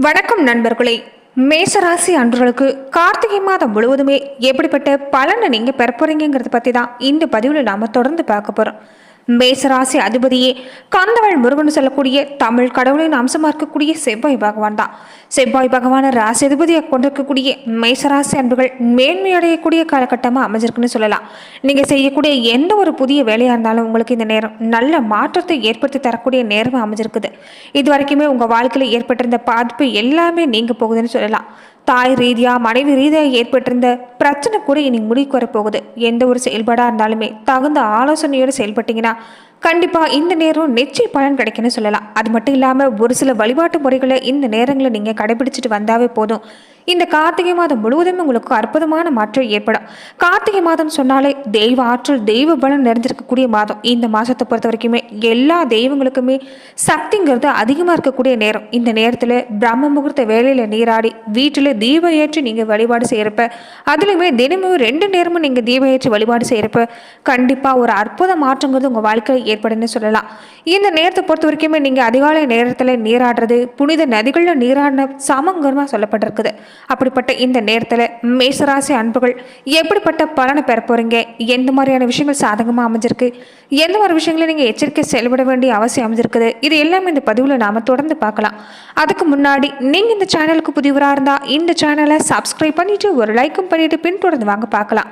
வணக்கம் நண்பர்களே. மேசராசி அன்றுகளுக்கு கார்த்திகை மாதம் முழுவதுமே எப்படிப்பட்ட பலனை நீங்கள் பெற போகிறீங்கிறத பற்றி தான் இந்த பதிவில் நாம் தொடர்ந்து பார்க்க போகிறோம் மேசராசி அதிபதியே கந்தவள் முருகன் சொல்லக்கூடிய தமிழ் கடவுளின் அம்சமாக இருக்கக்கூடிய செவ்வாய் பகவான் தான். செவ்வாய் பகவான ராசி அதிபதியாக கொண்டிருக்கக்கூடிய மேசராசி அன்புகள் மேன்மையடையக்கூடிய காலகட்டமாக அமைஞ்சிருக்குன்னு சொல்லலாம். நீங்கள் செய்யக்கூடிய எந்த ஒரு புதிய வேலையாக இருந்தாலும் உங்களுக்கு இந்த நேரம் நல்ல மாற்றத்தை ஏற்படுத்தி தரக்கூடிய நேரமாக அமைஞ்சிருக்குது. இது வரைக்குமே உங்கள் வாழ்க்கையில் ஏற்பட்டிருந்த பாதிப்பு எல்லாமே நீங்கள் போகுதுன்னு சொல்லலாம். தாய் ரீதியாக மனைவி ரீதியாக ஏற்பட்டிருந்த பிரச்சனை கூட இனி முடிக்கு வரப்போகுது. எந்த ஒரு செயல்பாடாக இருந்தாலுமே தகுந்த ஆலோசனையோடு செயல்பட்டீங்கன்னா கண்டிப்பாக இந்த நேரம் நிச்சய பலன் கிடைக்குன்னு சொல்லலாம். அது மட்டும் இல்லாமல் ஒரு சில வழிபாட்டு முறைகளை இந்த நேரங்களில் நீங்கள் கடைபிடிச்சிட்டு வந்தாவே போதும். இந்த கார்த்திகை மாதம் முழுவதும் உங்களுக்கு அற்புதமான மாற்றம் ஏற்படும். கார்த்திகை மாதம் சொன்னாலே தெய்வ ஆற்றல் தெய்வ பலம் நிறைஞ்சிருக்கக்கூடிய மாதம். இந்த மாதத்தை பொறுத்த வரைக்குமே எல்லா தெய்வங்களுக்குமே சக்திங்கிறது அதிகமாக இருக்கக்கூடிய நேரம். இந்த நேரத்தில் பிரம்ம முகூர்த்த வேலையில் நீராடி வீட்டில் தீபம் ஏற்றி நீங்கள் வழிபாடு செய்கிறப்ப அதுலேயுமே தினமும் ரெண்டு நேரமும் நீங்கள் தீபம் ஏற்றி வழிபாடு செய்கிறப்ப கண்டிப்பாக ஒரு அற்புத மாற்றங்கிறது உங்கள் வாழ்க்கையில் ஏற்படுன்னு சொல்லலாம். இந்த நேரத்தை பொறுத்த வரைக்குமே நீங்கள் அதிகாலை நேரத்தில் நீராடுறது புனித நதிகளில் நீராடின சமங்கரமாக சொல்லப்பட்டிருக்குது. அப்படிப்பட்ட இந்த நேரத்தில் மேசராசி அன்புகள் எப்படிப்பட்ட பலனை பெற போகிறீங்க எந்த மாதிரியான விஷயங்கள் சாதகமாக அமைஞ்சிருக்கு? எந்த மாதிரி விஷயங்களை நீங்கள் எச்சரிக்கை செயல்பட வேண்டிய அவசியம் அமைஞ்சிருக்குது? இது எல்லாமே இந்த பதிவில் நாம் தொடர்ந்து பார்க்கலாம். அதுக்கு முன்னாடி நீங்கள் இந்த சேனலுக்கு புதியவராக இருந்தால் இந்த சேனலை சப்ஸ்கிரைப் பண்ணிவிட்டு ஒரு லைக்கும் பண்ணிவிட்டு பின்தொடர்ந்து வாங்க பார்க்கலாம்.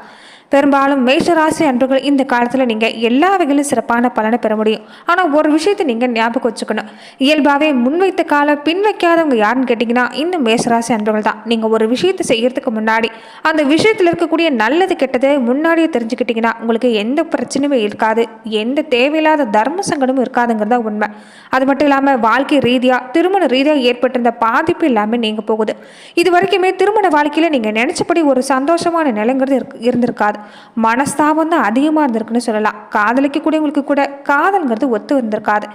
பெரும்பாலும் மேஷராசி அன்றுகள் இந்த காலத்தில் நீங்கள் எல்லா வகையிலும் சிறப்பான பலனை பெற முடியும். ஆனால் ஒரு விஷயத்தை நீங்கள் ஞாபகம் வச்சுக்கணும். இயல்பாகவே முன்வைத்த கால பின் வைக்காதவங்க யாருன்னு கேட்டிங்கன்னா இந்த மேஷராசி அன்றுகள் தான். நீங்கள் ஒரு விஷயத்தை செய்கிறதுக்கு முன்னாடி அந்த விஷயத்தில் இருக்கக்கூடிய நல்லது கெட்டதை முன்னாடியே தெரிஞ்சுக்கிட்டிங்கன்னா உங்களுக்கு எந்த பிரச்சனையுமே இருக்காது. எந்த தேவையில்லாத தர்ம சங்கடமும் இருக்காதுங்கிறதா உண்மை. அது மட்டும் இல்லாமல் வாழ்க்கை ரீதியாக திருமண ரீதியாக ஏற்பட்டிருந்த பாதிப்பு இல்லாமல் நீங்கள் போகுது. இது வரைக்குமே திருமண வாழ்க்கையில் நீங்கள் நினச்சபடி ஒரு சந்தோஷமான நிலைங்கிறது இருந்திருக்காது. மனஸ்தாபம் தான் அதிகமாக இருந்திருக்குன்னு சொல்லலாம். காதலிக்கக்கூடியவங்களுக்கு கூட காதல்ங்கிறது ஒத்து வந்திருக்காது.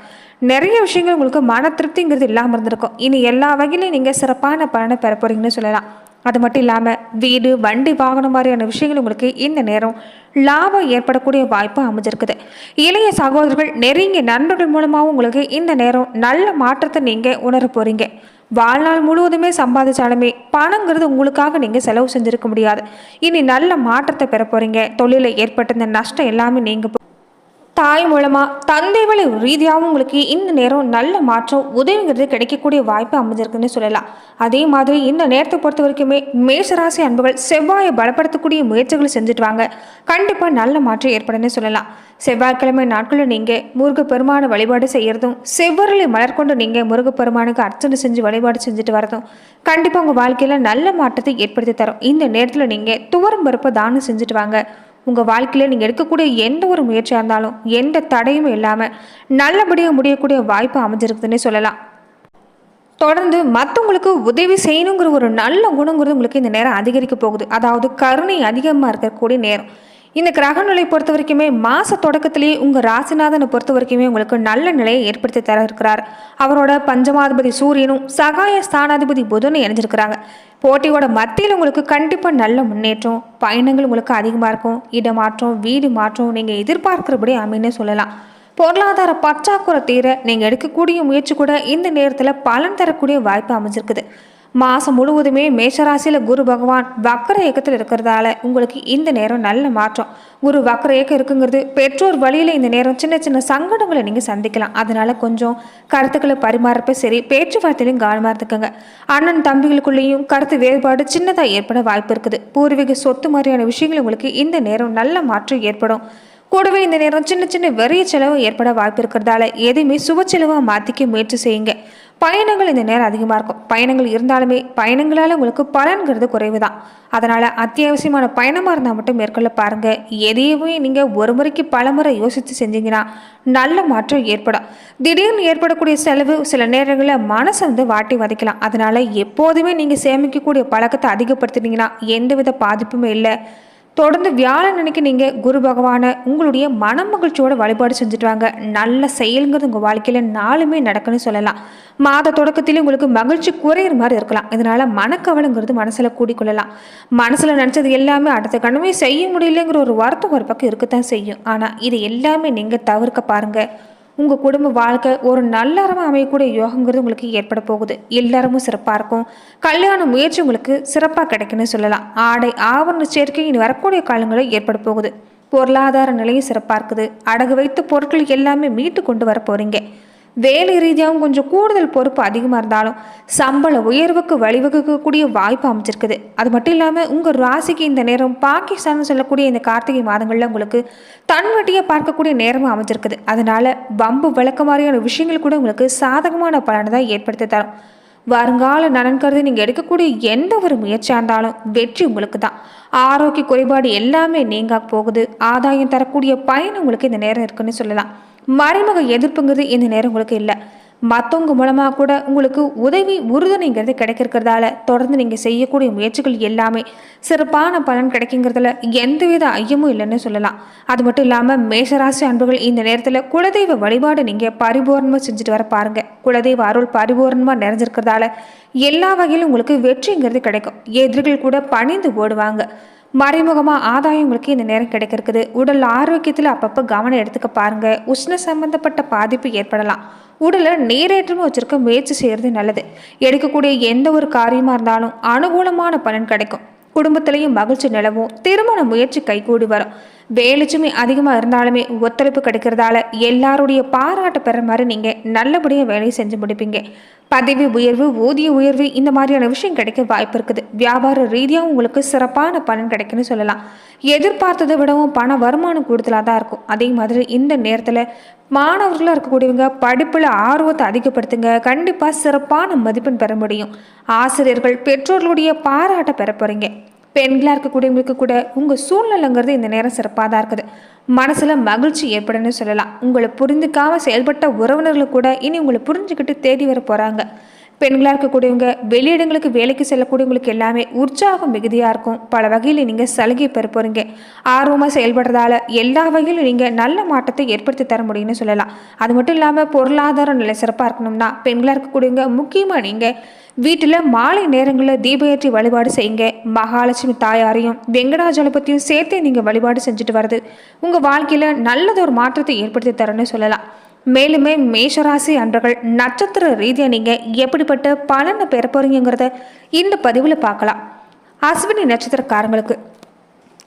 நிறைய விஷயங்கள் உங்களுக்கு மன திருப்திங்கிறது இல்லாமல் இருந்திருக்கும். இனி எல்லா வகையிலையும் நீங்கள் சிறப்பான பலனை பெற போகிறீங்கன்னு சொல்லலாம். அது மட்டும் இல்லாமல் வீடு வண்டி வாகனம் மாதிரியான விஷயங்கள் உங்களுக்கு இந்த நேரம் லாபம் ஏற்படக்கூடிய வாய்ப்பு அமைஞ்சிருக்குது. இளைய சகோதரர்கள் நெருங்கிய நண்பர்கள் மூலமாகவும் உங்களுக்கு இந்த நேரம் நல்ல மாற்றத்தை நீங்கள் உணர போகிறீங்க வாழ்நாள் முழுவதுமே சம்பாதிச்சாலுமே பணங்கிறது உங்களுக்காக நீங்கள் செலவு செஞ்சுருக்க முடியாது. இனி நல்ல மாற்றத்தை பெற போகிறீங்க தொழிலில் ஏற்பட்ட இந்த நஷ்டம் எல்லாமே நீங்கள் தாய் மூலமாக தந்தை வழி ரீதியாகவும் உங்களுக்கு இந்த நேரம் நல்ல மாற்றம் உதவிங்கிறது கிடைக்கக்கூடிய வாய்ப்பு அமைஞ்சிருக்குன்னு சொல்லலாம். அதே மாதிரி இந்த நேரத்தை பொறுத்த வரைக்குமே மேசராசி அன்புகள் செவ்வாயை பலப்படுத்தக்கூடிய முயற்சிகளை செஞ்சுட்டு வாங்க. கண்டிப்பாக நல்ல மாற்றம் ஏற்படுன்னு சொல்லலாம். செவ்வாய்க்கிழமை நாட்களில் நீங்கள் முருகப்பெருமான வழிபாடு செய்கிறதும் செவ்வரலை மலர் கொண்டு நீங்கள் முருகப்பெருமானுக்கு அர்ச்சனை செஞ்சு வழிபாடு செஞ்சுட்டு வரதும் கண்டிப்பாக உங்கள் வாழ்க்கையில் நல்ல மாற்றத்தை ஏற்படுத்தி தரும். இந்த நேரத்தில் நீங்கள் துவரம் பருப்பை தானம் செஞ்சுட்டு வாங்க. உங்கள் வாழ்க்கையில் நீங்கள் எடுக்கக்கூடிய எந்த ஒரு முயற்சியாக இருந்தாலும் எந்த தடையும் இல்லாமல் நல்லபடியாக முடியக்கூடிய வாய்ப்பு அமைஞ்சிருக்குதுன்னே சொல்லலாம். தொடர்ந்து மற்றவங்களுக்கு உதவி செய்யணுங்கிற ஒரு நல்ல குணங்கிறது உங்களுக்கு இந்த நேரம் அதிகரிக்க போகுது. அதாவது கருணை அதிகமாக இருக்கக்கூடிய நேரம். இந்த கிரக நிலை பொறுத்த வரைக்குமே மாத தொடக்கத்திலேயே உங்கள் ராசிநாதனை பொறுத்த வரைக்குமே உங்களுக்கு நல்ல நிலையை ஏற்படுத்தி தர இருக்கிறார். அவரோட பஞ்சமாதிபதி சூரியனும் சகாய ஸ்தானாதிபதி புதனும் இணைஞ்சிருக்கிறாங்க. போட்டியோட மத்தியில் உங்களுக்கு கண்டிப்பாக நல்ல முன்னேற்றம் பயணங்கள் உங்களுக்கு அதிகமாக இருக்கும். இடமாற்றம் வீடு மாற்றம் நீங்கள் எதிர்பார்க்கிறபடி அமைன்னு சொல்லலாம். பொருளாதார பற்றாக்குறை தீர நீங்கள் எடுக்கக்கூடிய முயற்சி கூட இந்த நேரத்தில் பலன் தரக்கூடிய வாய்ப்பு அமைஞ்சிருக்குது. மாதம் முழுவதுமே மேஷராசியில் குரு பகவான் வக்கர இயக்கத்தில் இருக்கிறதால உங்களுக்கு இந்த நேரம் நல்ல மாற்றம். குரு வக்கர இயக்கம் இருக்குங்கிறது பெற்றோர் வழியில் இந்த நேரம் சின்ன சின்ன சங்கடங்களை நீங்கள் சந்திக்கலாம். அதனால் கொஞ்சம் கருத்துக்களை பரிமாறப்ப சரி பேச்சுவார்த்தையிலும் கவனமாக இருந்துக்கோங்க. அண்ணன் தம்பிகளுக்குள்ளேயும் கருத்து வேறுபாடு சின்னதாக ஏற்பட வாய்ப்பு இருக்குது. பூர்வீக சொத்து மாதிரியான விஷயங்கள் உங்களுக்கு இந்த நேரம் நல்ல மாற்றம் ஏற்படும். கூடவே இந்த நேரம் சின்ன சின்ன வெறிய செலவு ஏற்பட வாய்ப்பு இருக்கிறதால எதையுமே சுப செலவாக மாற்றிக்க முயற்சி செய்யுங்க. பயணங்கள் இந்த நேரம் அதிகமாக இருக்கும். பயணங்கள் இருந்தாலுமே பயணங்களால் உங்களுக்கு பலன்கிறது குறைவு தான் அதனால் அத்தியாவசியமான பயணமாக இருந்தால் மட்டும் மேற்கொள்ள பாருங்கள் எதையுமே நீங்கள் ஒரு முறைக்கு பல முறை யோசித்து செஞ்சீங்கன்னா நல்ல மாற்றம் ஏற்படும். திடீர்னு ஏற்படக்கூடிய செலவு சில நேரங்களில் மனசை வந்து வாட்டி வதைக்கலாம். அதனால் எப்போதுமே நீங்கள் சேமிக்கக்கூடிய பழக்கத்தை அதிகப்படுத்தினீங்கன்னா எந்தவித பாதிப்புமே இல்லை. தொடர்ந்து வியாழன் அன்னைக்கு நீங்கள் குரு பகவானை உங்களுடைய மன மகிழ்ச்சியோட வழிபாடு செஞ்சுட்டு வாங்க நல்ல செயலுங்கிறது உங்கள் வாழ்க்கையில் நாளுமே நடக்குன்னு சொல்லலாம். மாத தொடக்கத்திலே உங்களுக்கு மகிழ்ச்சி குறையிற மாதிரி இருக்கலாம். இதனால் மனக்கவலைங்கிறது மனசில் கூடிக்கொள்ளலாம். மனசில் நினச்சது எல்லாமே அடுத்த கணமே செய்ய முடியலங்கிற ஒரு வருத்தம் ஒரு பக்கம் இருக்கத்தான் செய்யும். ஆனால் இது எல்லாமே நீங்கள் தவிர்க்க பாருங்கள் உங்கள் குடும்ப வாழ்க்கை ஒரு நல்லறமாக அமையக்கூடிய யோகங்கிறது உங்களுக்கு ஏற்பட போகுது. எல்லாரமும் சிறப்பாக இருக்கும். கல்யாண முயற்சி உங்களுக்கு சிறப்பாக கிடைக்குன்னு சொல்லலாம். ஆடை ஆவரண சேர்க்கை இனி வரக்கூடிய காலங்களில் ஏற்பட போகுது. பொருளாதார நிலையும் சிறப்பாக இருக்குது. அடகு வைத்த பொருட்கள் எல்லாமே மீட்டு கொண்டு வர போகிறீங்க வேலை ரீதியாகவும் கொஞ்சம் கூடுதல் பொறுப்பு அதிகமாக இருந்தாலும் சம்பள உயர்வுக்கு வழிவகுக்கக்கூடிய வாய்ப்பு அமைச்சிருக்குது அது மட்டும் இல்லாமல் உங்கள் ராசிக்கு இந்த நேரம் பாகிஸ்தான் சொல்லக்கூடிய இந்த கார்த்திகை மாதங்களில் உங்களுக்கு தன்வட்டியை பார்க்கக்கூடிய நேரமும் அமைஞ்சிருக்குது. அதனால் பம்பு விளக்க மாதிரியான விஷயங்கள் கூட உங்களுக்கு சாதகமான பலனை தான் ஏற்படுத்தி தரும். வருங்கால நலன் கருதி நீங்கள் எடுக்கக்கூடிய எந்த ஒரு முயற்சியாக இருந்தாலும் வெற்றி உங்களுக்கு தான். ஆரோக்கிய குறைபாடு எல்லாமே நீங்க போகுது. ஆதாயம் தரக்கூடிய பயன் உங்களுக்கு இந்த நேரம் இருக்குன்னு சொல்லலாம். மறைமுக எதிர்ப்புங்கிறது இந்த நேரம் உங்களுக்கு இல்லை. மற்றவங்க மூலமாக கூட உங்களுக்கு உதவி உறுதுணைங்கிறது கிடைக்கிறதால தொடர்ந்து நீங்கள் செய்யக்கூடிய முயற்சிகள் எல்லாமே சிறப்பான பலன் கிடைக்குங்கிறதுல எந்தவித ஐயமும் இல்லைன்னு சொல்லலாம். அது மட்டும் இல்லாமல் மேஷராசி அன்புகள் இந்த நேரத்தில் குலதெய்வ வழிபாடு நீங்கள் பரிபூர்ணமாக செஞ்சுட்டு வர பாருங்கள் குலதெய்வ அருள் பரிபூர்ணமாக நிறைஞ்சிருக்கிறதால எல்லா வகையிலும் உங்களுக்கு வெற்றிங்கிறது கிடைக்கும். எதிரிகள் கூட பணிந்து ஓடுவாங்க. மறைமுகமாக ஆதாயம் உங்களுக்கு இந்த நேரம் கிடைக்கிறது உடல் ஆரோக்கியத்தில் அப்பப்போ கவனம் எடுத்துக்க பாருங்கள் உஷ்ண சம்பந்தப்பட்ட பாதிப்பு ஏற்படலாம். உடலை நீரேற்றமாக வச்சுருக்க முயற்சி செய்கிறது நல்லது. எடுக்கக்கூடிய எந்த ஒரு காரியமாக இருந்தாலும் அனுகூலமான பலன் கிடைக்கும். குடும்பத்திலையும் மகிழ்ச்சி நிலவும். திருமண முயற்சி கைகூடி வரும். வேலைச்சுமை அதிகமாக இருந்தாலுமே ஒத்துழைப்பு கிடைக்கிறதால எல்லாருடைய பாராட்டு பெற மாதிரி நீங்கள் நல்லபடியாக வேலையை செஞ்சு முடிப்பீங்க. பதவி உயர்வு ஊதிய உயர்வு இந்த மாதிரியான விஷயம் கிடைக்க வாய்ப்பு இருக்குது. வியாபார ரீதியாக உங்களுக்கு சிறப்பான பலன் கிடைக்குன்னு சொல்லலாம். எதிர்பார்த்ததை விடவும் பண வருமானம் கூடுதலாக தான் இருக்கும். அதே மாதிரி இந்த நேரத்தில் மாணவர்களாக இருக்கக்கூடியவங்க படிப்பில் ஆர்வத்தை அதிகப்படுத்துங்க. கண்டிப்பாக சிறப்பான மதிப்பெண் பெற முடியும். ஆசிரியர்கள் பெற்றோர்களுடைய பாராட்டை பெற போகிறீங்க பெண்களாக இருக்கக்கூடியவங்களுக்கு கூட உங்கள் சூழ்நிலைங்கிறது இந்த நேரம் சிறப்பாக தான் இருக்குது. மனசில் மகிழ்ச்சி ஏற்படுன்னு சொல்லலாம். உங்களை புரிந்துக்காமல் செயல்பட்ட உறவினர்கள் கூட இனி உங்களை புரிஞ்சுக்கிட்டு தேடி வர போகிறாங்க பெண்களாக இருக்கக்கூடியவங்க வெளியிடங்களுக்கு வேலைக்கு செல்லக்கூடியவங்களுக்கு எல்லாமே உற்சாகம் மிகுதியாக இருக்கும். பல வகையில் நீங்கள் சலுகை பெற போகிறீங்க ஆர்வமாக செயல்படுறதால எல்லா வகையிலும் நீங்கள் நல்ல மாற்றத்தை ஏற்படுத்தி தர முடியும்னு சொல்லலாம். அது மட்டும் இல்லாமல் பொருளாதார நிலை சிறப்பாக இருக்கணும்னா பெண்களாக இருக்கக்கூடியவங்க முக்கியமாக நீங்கள் வீட்டில் மாலை நேரங்களில் தீபயற்றி வழிபாடு செய்யுங்க. மகாலட்சுமி தாயாரையும் வெங்கடாஜலபத்தியும் சேர்த்தே நீங்கள் வழிபாடு செஞ்சுட்டு வர்றது உங்கள் வாழ்க்கையில் நல்லதொரு மாற்றத்தை ஏற்படுத்தி தரேன்னு சொல்லலாம். மேலுமே மேஷராசி அன்றர்கள் நட்சத்திர ரீதியாக நீங்கள் எப்படிப்பட்ட பலனை பெற போகிறீங்கிறத இந்த பதிவில் பார்க்கலாம். அஸ்வினி நட்சத்திரக்காரங்களுக்கு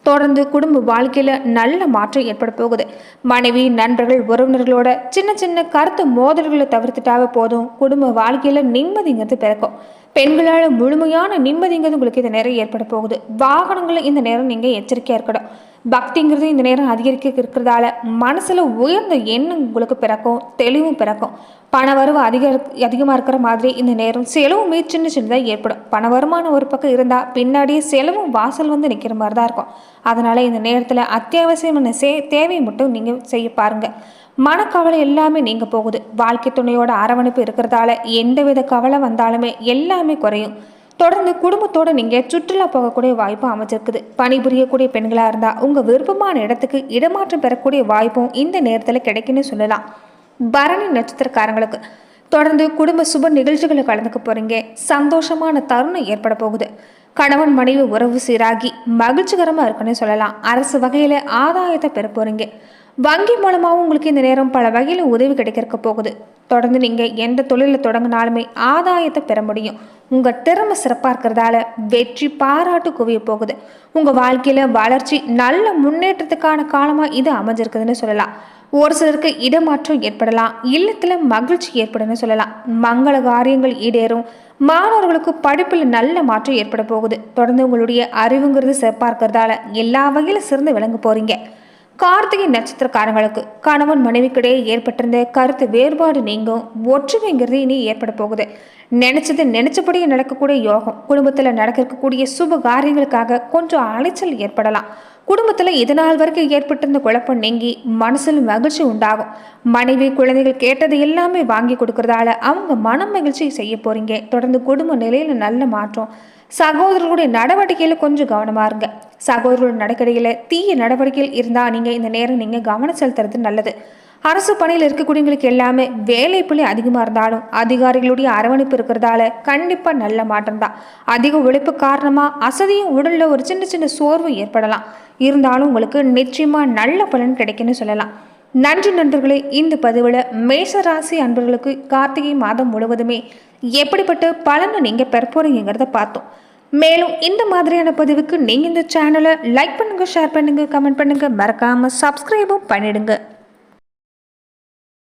தொடர்ந்து குடும்ப வாழ்க்கையில் நல்ல மாற்றம் ஏற்பட போகுது. மனைவி நண்பர்கள் உறவினர்களோட சின்ன சின்ன கருத்து மோதல்களை தவிர்த்துட்டாவே போதும். குடும்ப வாழ்க்கையில் நிம்மதிங்கிறது பிறக்கும். பெண்களால் முழுமையான நிம்மதிங்கிறது உங்களுக்கு இந்த நேரம் ஏற்பட போகுது. வாகனங்களை இந்த நேரம் நீங்கள் எச்சரிக்கையாக இருக்கணும். பக்திங்கிறது இந்த நேரம் அதிகரிக்க இருக்கிறதால மனசில் உயர்ந்த எண்ணம் உங்களுக்கு பிறக்கும் தெளிவும் பிறக்கும். பண வரவு அதிக அதிகமாக இருக்கிற மாதிரி இந்த நேரம் செலவுமே சின்ன சின்னதாக ஏற்படும். பண வருமானம் ஒரு பக்கம் இருந்தால் பின்னாடியே செலவும் வாசல் வந்து நிற்கிற மாதிரி தான் இருக்கும். அதனால் இந்த நேரத்தில் அத்தியாவசியமான சே தேவை மட்டும் நீங்கள் செய்ய பாருங்கள் மனக்கவலை எல்லாமே நீங்கள் போகுது. வாழ்க்கை துணையோட அரவணைப்பு இருக்கிறதால எந்தவித கவலை வந்தாலுமே எல்லாமே குறையும். தொடர்ந்து குடும்பத்தோடு நீங்கள் சுற்றுலா போகக்கூடிய வாய்ப்பும் அமைச்சிருக்குது பணிபுரியக்கூடிய பெண்களாக இருந்தால் உங்கள் விருப்பமான இடத்துக்கு இடமாற்றம் பெறக்கூடிய வாய்ப்பும் இந்த நேரத்தில் கிடைக்குன்னு சொல்லலாம். பரணி நட்சத்திரக்காரங்களுக்கு தொடர்ந்து குடும்ப சுப நிகழ்ச்சிகளை கலந்துக்க போகிறீங்க சந்தோஷமான தருணம் ஏற்பட போகுது. கணவன் மனைவி உறவு சீராகி மகிழ்ச்சிகரமாக இருக்குன்னு சொல்லலாம். அரசு வகையில் ஆதாயத்தை பெற போகிறீங்க வங்கி மூலமாகவும் உங்களுக்கு இந்த நேரம் பல வகையில் உதவி கிடைக்கிறக்க போகுது. தொடர்ந்து நீங்கள் எந்த தொழிலில் தொடங்கினாலுமே ஆதாயத்தை பெற முடியும். உங்கள் திறமை சிறப்பாக இருக்கிறதால வெற்றி பாராட்டு குவிய போகுது. உங்கள் வாழ்க்கையில் வளர்ச்சி நல்ல முன்னேற்றத்துக்கான காலமாக இது அமைஞ்சிருக்குதுன்னு சொல்லலாம். ஒரு சிலருக்கு இடமாற்றம் ஏற்படலாம் இல்லத்தில் மகிழ்ச்சி ஏற்படும்னு சொல்லலாம். மங்கள காரியங்கள் ஈடேறும். மாணவர்களுக்கு படிப்பில் நல்ல மாற்றம் ஏற்பட போகுது. தொடர்ந்து உங்களுடைய அறிவுங்கிறது சிறப்பாக இருக்கிறதால எல்லா வகையிலும் சிறந்து விளங்க போகிறீங்க கார்த்திகை நட்சத்திரக்காரங்களுக்கு கணவன் மனைவிக்கிடையே ஏற்பட்டிருந்த கருத்து வேறுபாடு நீங்கும் ஒற்றுமைங்கிறது இனி ஏற்பட போகுது. நினைச்சது நினைச்சபடியே நடக்கக்கூடிய யோகம் குடும்பத்தில் நடக்க இருக்கக்கூடிய சுப காரியங்களுக்காக கொஞ்சம் அலைச்சல் ஏற்படலாம். குடும்பத்தில் இதனால் வரைக்கும் ஏற்பட்டிருந்த குழப்பம் நீங்கி மனசில் மகிழ்ச்சி உண்டாகும். மனைவி குழந்தைகள் கேட்டது எல்லாமே வாங்கி கொடுக்கறதால அவங்க மனம் மகிழ்ச்சி செய்ய போறீங்க. தொடர்ந்து குடும்ப நிலையில் நல்ல மாற்றம் சகோதரர்களுடைய நடவடிக்கையில் கொஞ்சம் கவனமாக இருங்க. சகோதரர்களுடைய நடவடிக்கையில் தீய நடவடிக்கைகள் இருந்தால் நீங்கள் இந்த நேரம் நீங்கள் கவனம் செலுத்துறது நல்லது. அரசு பணியில் இருக்கக்கூடியவங்களுக்கு எல்லாமே வேலை புள்ளி அதிகமாக இருந்தாலும் அதிகாரிகளுடைய அரவணைப்பு இருக்கிறதால கண்டிப்பாக நல்ல மாற்றம் தான். அதிக உழைப்பு காரணமாக அசதியும் உடலில் ஒரு சின்ன சின்ன சோர்வு ஏற்படலாம். இருந்தாலும் உங்களுக்கு நிச்சயமாக நல்ல பலன் கிடைக்குன்னு சொல்லலாம். நன்றி நண்பர்களே இந்த பதிவில் மேஷராசி அன்பர்களுக்கு கார்த்திகை மாதம் முழுவதுமே எப்படிப்பட்ட பலனை நீங்கள் பெற பார்த்தோம். மேலும் இந்த மாதிரியான பதிவுக்கு நீங்கள் இந்த சேனலை லைக் பண்ணுங்கள் ஷேர் பண்ணுங்கள் கமெண்ட் பண்ணுங்கள் மறக்காமல் சப்ஸ்கிரைபும் பண்ணிடுங்க.